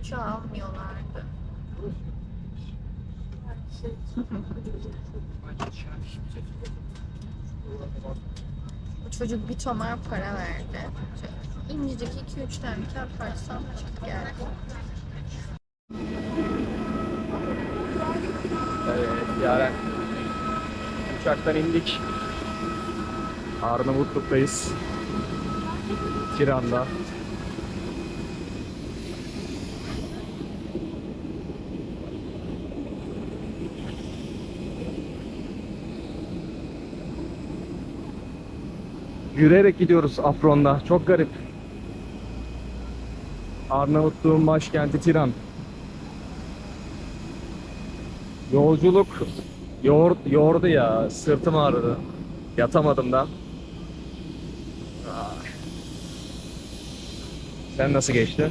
uçağı almıyorlardı. Bu çocuk bir tomar para verdi. İncecik 2-3 tane kağıt parçası almış geldi. Evet Yaren. Uçaktan indik. Arnavutluk'tayız. Tiran'da. Yürüyerek gidiyoruz Afron'da. Çok garip. Arnavutluğun başkenti Tiran. Yolculuk yoğur, yordu ya. Sırtım ağrıdı. Yatamadım da. Ah. Sen nasıl geçti?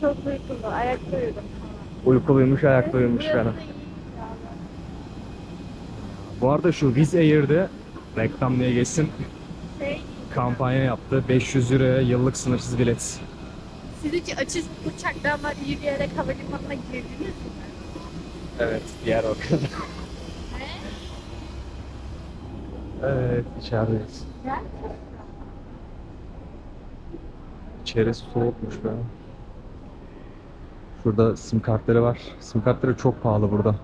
Çok uykulu, ayakta uyudum. Uykuluymuş, ayaklıymış falan. Bu arada şu Wizz Air'de reklam diye geçsin kampanya yaptı. 500 liraya yıllık sınırsız bilet. siz hiç açık uçaktan var yürüyerek havalimanına girdiniz mi? Evet, diğer o kadar. Evet, içerideyiz. İçerisi soğukmuş be. Şurada sim kartları var. Sim kartları çok pahalı burada.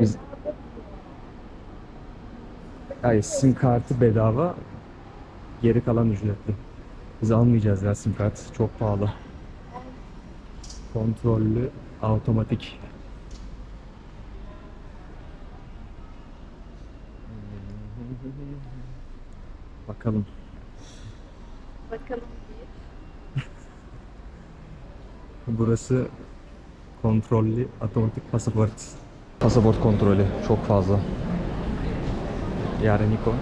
Biz... Hayır, sim kartı bedava. Geri kalan ücretli. Biz almayacağız ya sim kart. Çok pahalı. Kontrollü, otomatik. Bakalım. Bakalım Burası kontrollü otomatik pasaport. Pasaport kontrolü çok fazla. Yarın Niko.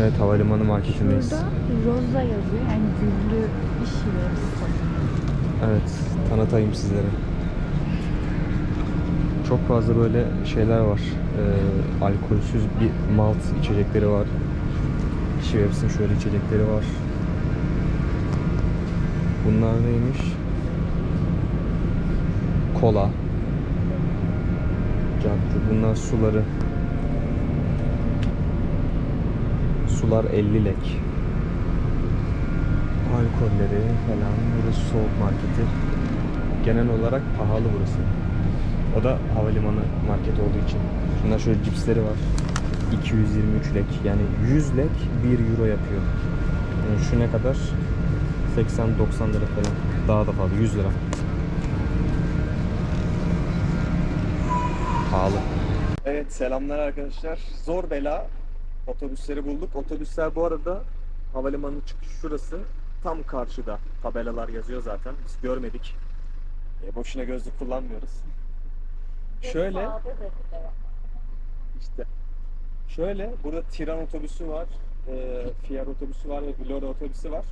Evet havalimanı marketindeyiz. Burada Roza yazıyor yani güllü iş yeri. Evet tanıtayım sizlere. Çok fazla böyle şeyler var. Ee, alkolsüz bir malt içecekleri var. Schweppes'in şöyle içecekleri var. Bunlar neymiş? Kola. Bunlar suları. Sular 50 lek. Alkolleri falan. Burası soğuk marketi. Genel olarak pahalı burası. O da havalimanı marketi olduğu için. Şunlar şöyle cipsleri var. 223 lek. Yani 100 lek 1 euro yapıyor. Yani şu ne kadar? 80-90 lira falan. Daha da fazla. 100 lira. Pahalı. Evet selamlar arkadaşlar. Zor bela otobüsleri bulduk. Otobüsler bu arada havalimanı çıkışı şurası. Tam karşıda. Tabelalar yazıyor zaten. Biz görmedik. E, boşuna gözlük kullanmıyoruz. Şöyle işte şöyle burada Tiran otobüsü var, e, Fiyer otobüsü var ve Vlore otobüsü var.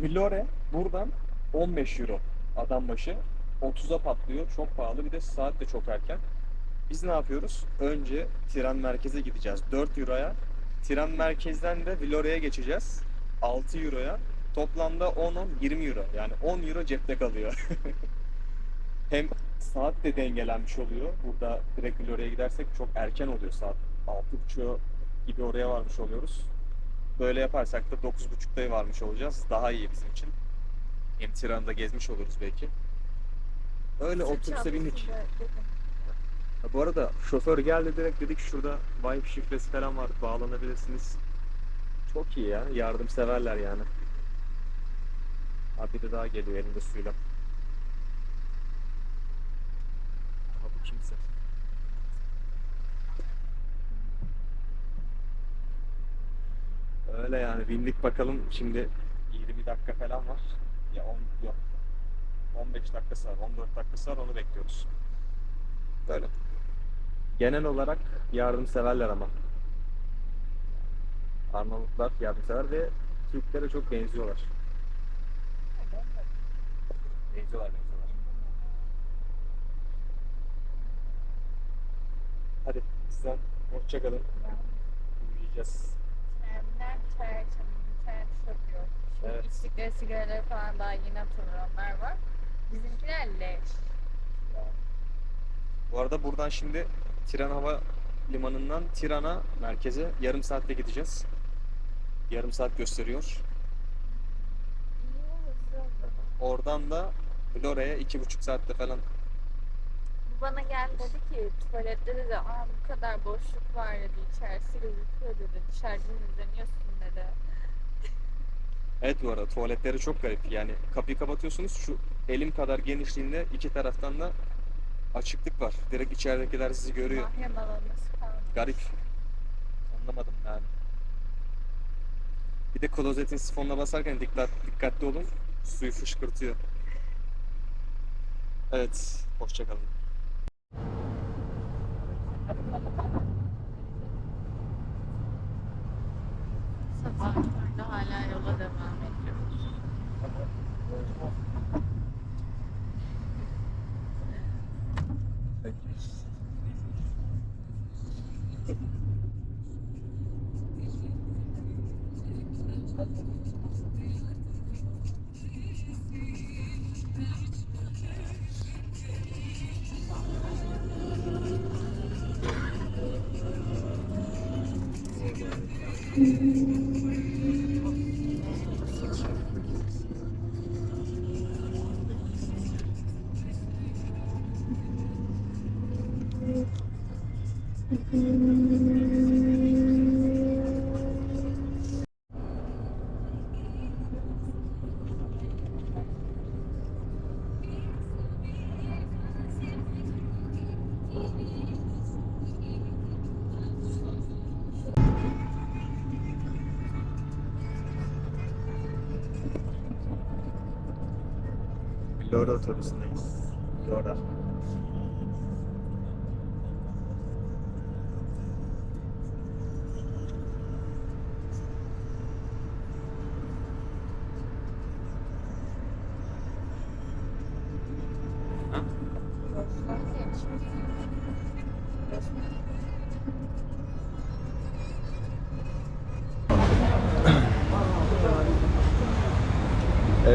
Vlore buradan 15 euro adam başı 30'a patlıyor. Çok pahalı. Bir de saat de çok erken. Biz ne yapıyoruz? Önce Tiran merkeze gideceğiz. 4 euroya. Tiran merkezden de Vlore'ye geçeceğiz. 6 euroya. Toplamda 10 10 20 euro. Yani 10 euro cepte kalıyor. Hem saat de dengelenmiş oluyor. Burada direkt Vlore'ye gidersek çok erken oluyor saat. 6.30 gibi oraya varmış oluyoruz. Böyle yaparsak da 9.30'da varmış olacağız. Daha iyi bizim için. Hem Tiran'da gezmiş oluruz belki. Öyle otobüse bindik. Ha, bu arada şoför geldi direkt dedik şurada Vibe şifresi falan var bağlanabilirsiniz. Çok iyi ya yardımseverler yani. Abi de daha geliyor elinde suyla. Aha bu kimse. Öyle yani bindik bakalım şimdi 20 dakika falan var. Ya 10 yok. 15 dakikası var, 14 dakikası var onu bekliyoruz. Böyle. Genel olarak yardımseverler ama. Arnavutlar yardımsever ve Türklere çok benziyorlar. Benziyorlar, benziyorlar. Hadi sizden hoşçakalın. Uyuyacağız. Trenler çarşamba, tren çok yok. Evet. İçtikleri sigaraları falan daha yeni hatırlayanlar var. Bizimkiler leş. Bu arada buradan şimdi Tiran Hava Limanı'ndan Tiran'a merkeze yarım saatte gideceğiz. Yarım saat gösteriyor. Oradan da Florya'ya iki buçuk saatte falan. Bu bana geldi dedi ki tuvalette dedi aa bu kadar boşluk var dedi içerisi gözüküyor dedi dışarıdan izleniyorsun dedi. Evet bu arada tuvaletleri çok garip. Yani kapıyı kapatıyorsunuz şu elim kadar genişliğinde iki taraftan da açıklık var. Direkt içeridekiler sizi görüyor. Mahrem alanı falan. Garip. Anlamadım yani. Bir de klozetin sifonuna basarken dikkat, dikkatli olun. Suyu fışkırtıyor. Evet. Hoşçakalın. Sabahlarda hala yola devam ediyoruz. Lora otobüsündeyiz. Lora.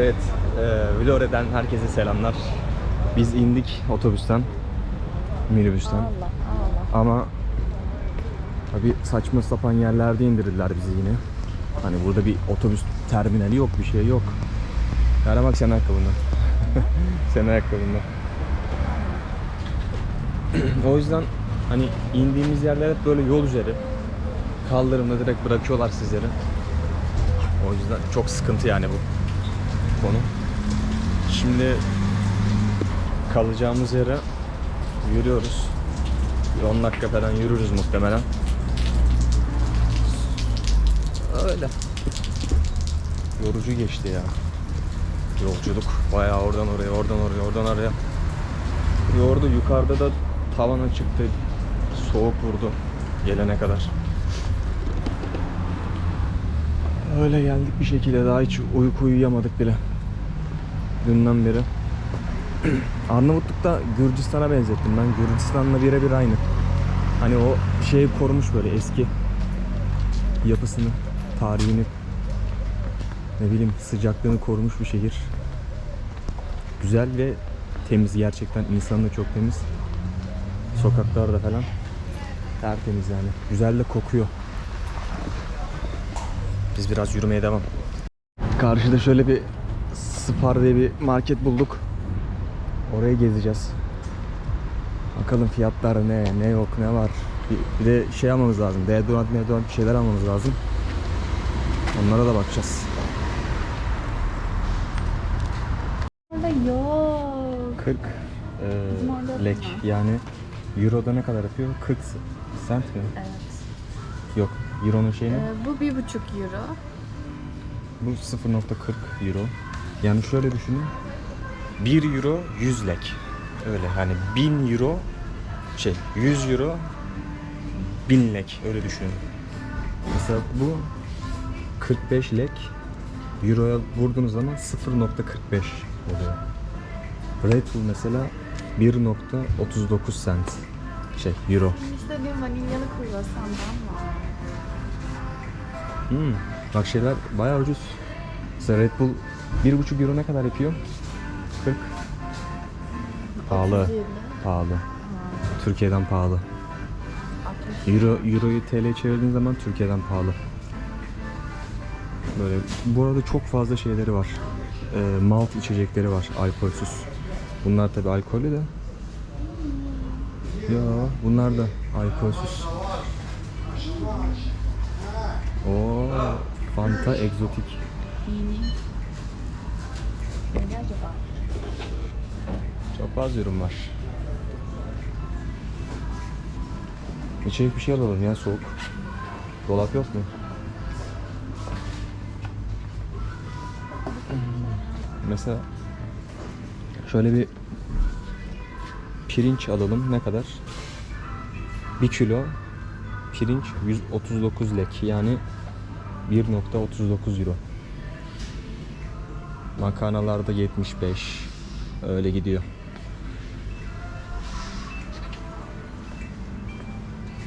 Evet, e, Vlore'den herkese selamlar. Biz indik otobüsten, minibüsten. Allah Allah. Ama tabi saçma sapan yerlerde indirdiler bizi yine. Hani burada bir otobüs terminali yok, bir şey yok. Yara bak sen ayakkabında. sen ayakkabında. o yüzden hani indiğimiz yerler hep böyle yol üzeri. Kaldırımda direkt bırakıyorlar sizleri. O yüzden çok sıkıntı yani bu konu. Şimdi kalacağımız yere yürüyoruz. Bir 10 dakika falan yürürüz muhtemelen. Öyle. Yorucu geçti ya. Yolculuk bayağı oradan oraya, oradan oraya, oradan oraya. Yordu. Yukarıda da tavana çıktı. Soğuk vurdu gelene kadar. Öyle geldik bir şekilde daha hiç uyku uyuyamadık bile. Dünden beri. Arnavutluk'ta Gürcistan'a benzettim ben. Gürcistan'la birebir aynı. Hani o şeyi korumuş böyle eski yapısını, tarihini, ne bileyim sıcaklığını korumuş bir şehir. Güzel ve temiz gerçekten. İnsanı da çok temiz. Sokaklarda falan tertemiz yani. Güzel de kokuyor. Biz biraz yürümeye devam. Karşıda şöyle bir Spar diye bir market bulduk. Oraya gezeceğiz. Bakalım fiyatlar ne, ne yok, ne var. Bir, bir de şey almamız lazım. Deodorant, deodorant bir şeyler almamız lazım. Onlara da bakacağız. Orada yok. 40 Bizim orada e, lek yani Euro'da ne kadar yapıyor? 40 cent mi? Evet. Yok. Euro'nun şeyi ne? Ee, bu bir buçuk euro. Bu 0.40 euro. Yani şöyle düşünün. 1 euro 100 lek. Öyle hani 1000 euro şey 100 euro 1000 lek öyle düşünün. Mesela bu 45 lek euroya vurduğunuz zaman 0.45 oluyor. Red Bull mesela 1.39 cent şey euro. İstediğim vanilyalı kruvasandan var. Hmm. Bak şeyler bayağı ucuz. Mesela Red Bull 1,5 euro ne kadar yapıyor? 40. Pahalı. Pahalı. Türkiye'den pahalı. Euro, Euro'yu TL çevirdiğin zaman Türkiye'den pahalı. Böyle bu arada çok fazla şeyleri var. Ee, malt içecekleri var alkolsüz. Bunlar tabi alkollü de. Ya bunlar da alkolsüz. Oo, Fanta egzotik. Ne acaba? Çok fazla ürün var. İçecek bir şey alalım ya soğuk. Dolap yok mu? Mesela şöyle bir pirinç alalım. Ne kadar? 1 kilo pirinç 139 lek yani 1.39 euro. Makarnalarda 75 öyle gidiyor.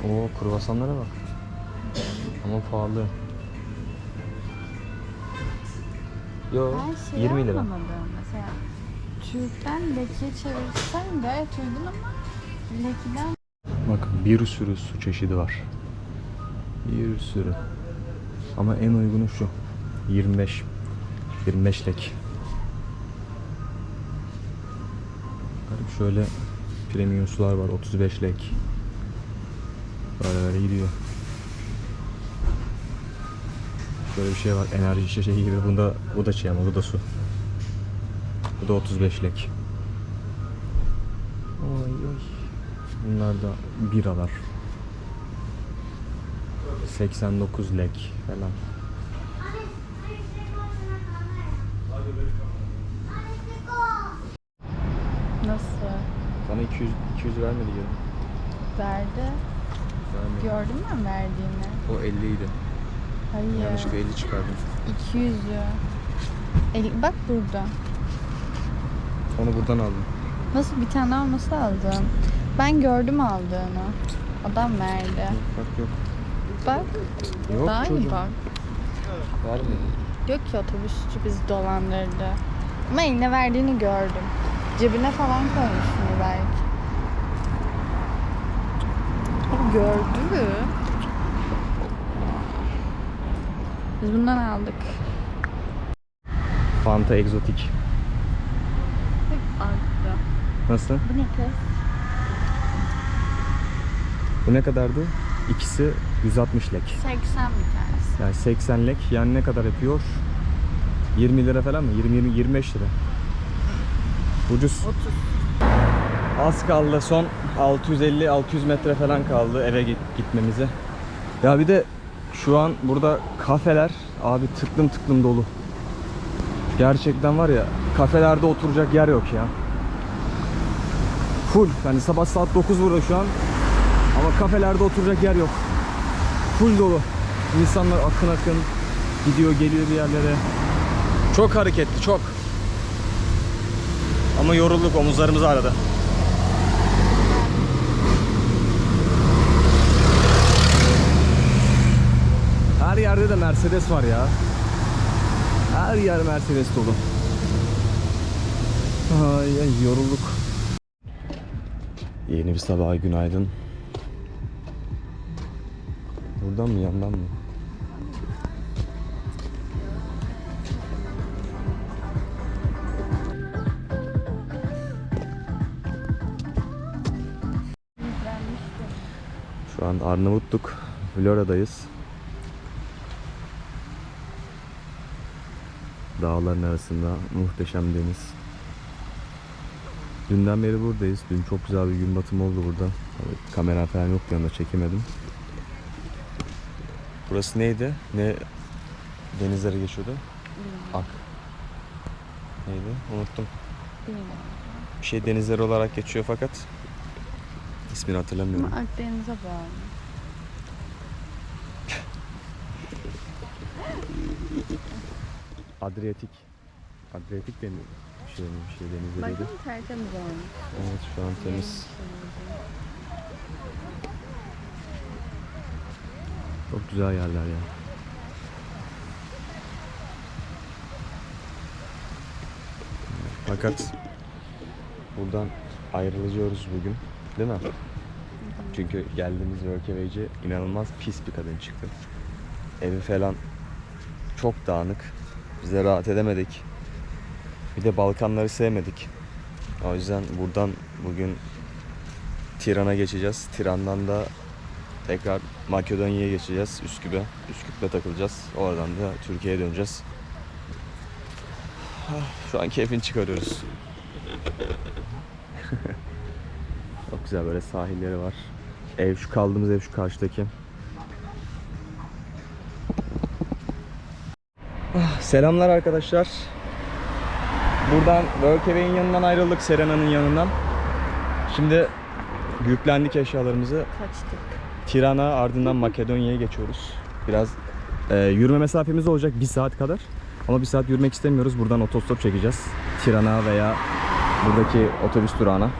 Oo kruvasanlara bak. Ama pahalı. Yo Ben şey 20 lira. Mesela Türk'ten leke çevirsen gayet uygun ama lekiden Bak bir sürü su çeşidi var. Bir sürü. Ama en uygunu şu. 25. 25 lek. Garip şöyle premium sular var 35 lek. Böyle böyle gidiyor. Böyle bir şey var enerji şişe gibi. Bunda bu da şey ama bu da su. Bu da 35 lek. Oy oy. Bunlar da biralar. 89 lek falan. nasıl Sana 200 200 vermedi ya. verdi? Vermedi. Gördün mü verdiğini? O 50 idi. Hayır. Yanlışlıkla 50 çıkardım. 200 El, bak burada. Onu buradan aldım. Nasıl bir tane alması lazım? Ben gördüm aldığını. Adam verdi. Yok bak yok. Bak. Yok daha iyi çocuğum. bak. Vermedi. Diyor ki otobüsçü bizi dolandırdı. Ama eline verdiğini gördüm. Cebine falan koymuş bunu belki. O gördü. Biz bundan aldık. Fanta egzotik. Nasıl? Bu ne kız? Bu ne kadardı? İkisi 160 lek. 80 bir tanesi. Yani 80 lek yani ne kadar yapıyor? 20 lira falan mı? 20 20 25 lira. Ucuz. 30. Az kaldı son 650-600 metre falan kaldı eve git gitmemize. Ya bir de şu an burada kafeler abi tıklım tıklım dolu. Gerçekten var ya kafelerde oturacak yer yok ya. Full. Yani sabah saat 9 burada şu an. Ama kafelerde oturacak yer yok. Full dolu. İnsanlar akın akın gidiyor geliyor bir yerlere. Çok hareketli çok. Ama yorulduk omuzlarımız ağrıdı. Her yerde de Mercedes var ya. Her yer Mercedes dolu. Ay, ay yorulduk. Yeni bir sabah günaydın. Buradan mı yandan mı? Şu an Arnavutluk, Vlora'dayız. Dağların arasında muhteşem deniz. Dünden beri buradayız. Dün çok güzel bir gün batımı oldu burada. Kamera falan yok yanında çekemedim. Burası neydi? Ne denizlere geçiyordu? Ak. Neydi? Unuttum. Bir şey denizleri olarak geçiyor fakat ismini hatırlamıyorum. Ama Akdeniz'e bağlı. Adriyatik. Adriyatik deniyor. Bir şey, bir şey denizleriydi. Bakın tertemiz olmuş. Evet şu an temiz. Çok güzel yerler ya. Fakat buradan ayrılıyoruz bugün. Değil mi? Çünkü geldiğimiz workaway'ci inanılmaz pis bir kadın çıktı. Evi falan çok dağınık. Biz de rahat edemedik. Bir de Balkanları sevmedik. O yüzden buradan bugün Tiran'a geçeceğiz. Tiran'dan da tekrar Makedonya'ya geçeceğiz. Üsküp'e. Üsküp'te takılacağız. Oradan da Türkiye'ye döneceğiz. Şu an keyfini çıkarıyoruz. Çok güzel böyle sahilleri var. Ev şu kaldığımız ev şu karşıdaki. Selamlar arkadaşlar. Buradan Workaway'in yanından ayrıldık Serena'nın yanından. Şimdi yüklendik eşyalarımızı. Kaçtık. Tirana ardından Makedonya'ya geçiyoruz. Biraz e, yürüme mesafemiz olacak bir saat kadar. Ama bir saat yürümek istemiyoruz. Buradan otostop çekeceğiz. Tirana veya buradaki otobüs durağına.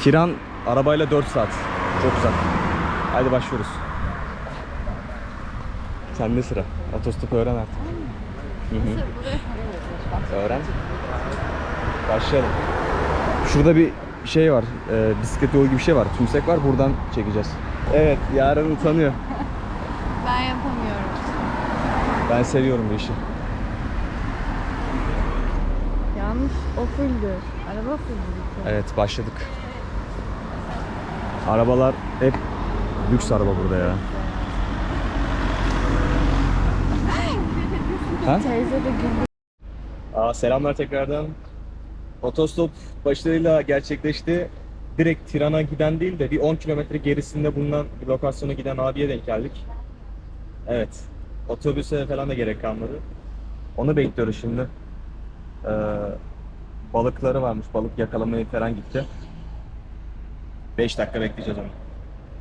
Tiran arabayla 4 saat. Çok uzak. Haydi başlıyoruz. Sende sıra. Otostop öğren artık. Öğren. Başlayalım. Şurada bir şey var. E, bisiklet yolu gibi bir şey var. Tümsek var. Buradan çekeceğiz. Evet, yarın utanıyor. Ben yapamıyorum. Ben seviyorum bu işi. Yanlış o fulldü. Araba fulldü. Evet, başladık. Arabalar hep lüks araba burada ya. ha? Teyze de güldü. Aa, selamlar tekrardan. Otostop başarıyla gerçekleşti. Direkt Tiran'a giden değil de bir 10 kilometre gerisinde bulunan bir lokasyona giden abiye denk geldik. Evet. Otobüse falan da gerek kalmadı. Onu bekliyoruz şimdi. Ee, balıkları varmış. Balık yakalamaya falan gitti. 5 dakika bekleyeceğiz onu.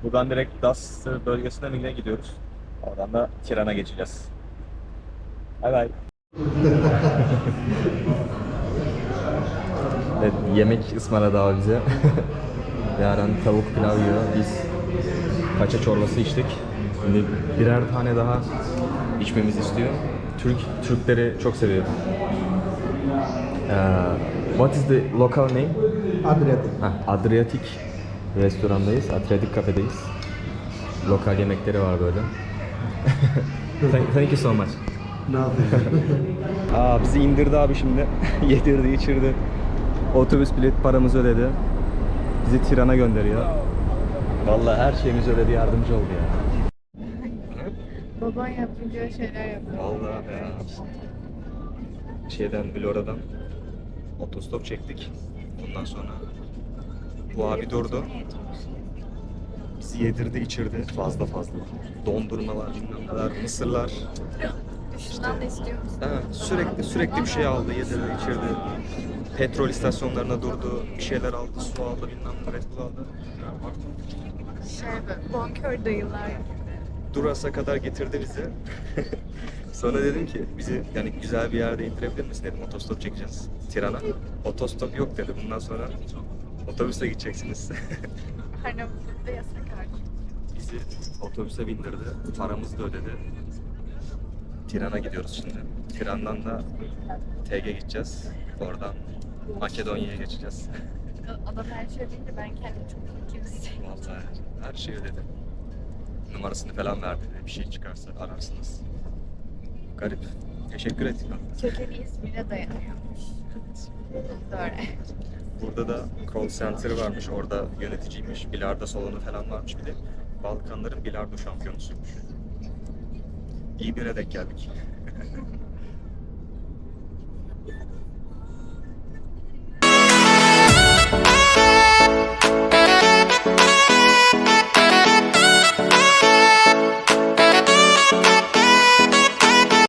Buradan direkt Das bölgesine mi gidiyoruz? Oradan da Tiran'a geçeceğiz. Bay bay. Yemek ısmarladı abi bize. Yaren tavuk pilav yiyor. Biz paça çorbası içtik. Şimdi birer tane daha içmemizi istiyor. Türk Türkleri çok seviyor. Ee, what is the local name? Adriatic. Ha, Adriatic restorandayız. Adriatic kafedeyiz. Lokal yemekleri var böyle. thank, thank you so much. Nothing. Aa bizi indirdi abi şimdi. Yedirdi, içirdi. Otobüs bilet paramızı ödedi. Bizi Tiran'a gönderiyor. Vallahi her şeyimizi ödedi, yardımcı oldu ya. Baban yapacağı şeyler yapıyor. Vallahi ya. Şeyden, Vlora'dan otostop çektik. Bundan sonra bu abi durdu. Bizi yedirdi, içirdi fazla fazla. Dondurmalar, bilmem neler, mısırlar. Şundan da istiyor musun? Ha, sürekli sürekli bir şey aldı, yedirdi, içirdi. Petrol istasyonlarına durdu, bir şeyler aldı, su aldı, bilmem ne, Red Bull aldı. Şey bonkör dayılar. Duras'a kadar getirdi bizi. Sonra dedim ki bizi yani güzel bir yerde indirebilir misin dedim otostop çekeceğiz Tiran'a. Otostop yok dedi bundan sonra otobüse gideceksiniz. Arnavutlu'da yasak artık. bizi otobüse bindirdi. Paramızı da ödedi. Tiran'a gidiyoruz şimdi. Tiran'dan da TG gideceğiz. Oradan Makedonya'ya geçeceğiz. Adam her şey deyince ben kendimi çok iyi hissediyorum. Vallahi her şeyi ödedi. Numarasını falan verdi. Bir şey çıkarsa ararsınız. Garip. Teşekkür ettik. Kökeni ismine dayanıyormuş. Doğru. Burada da call center varmış. Orada yöneticiymiş. Bilardo salonu falan varmış. Bir de Balkanların bilardo şampiyonusuymuş. İyi birine denk geldik.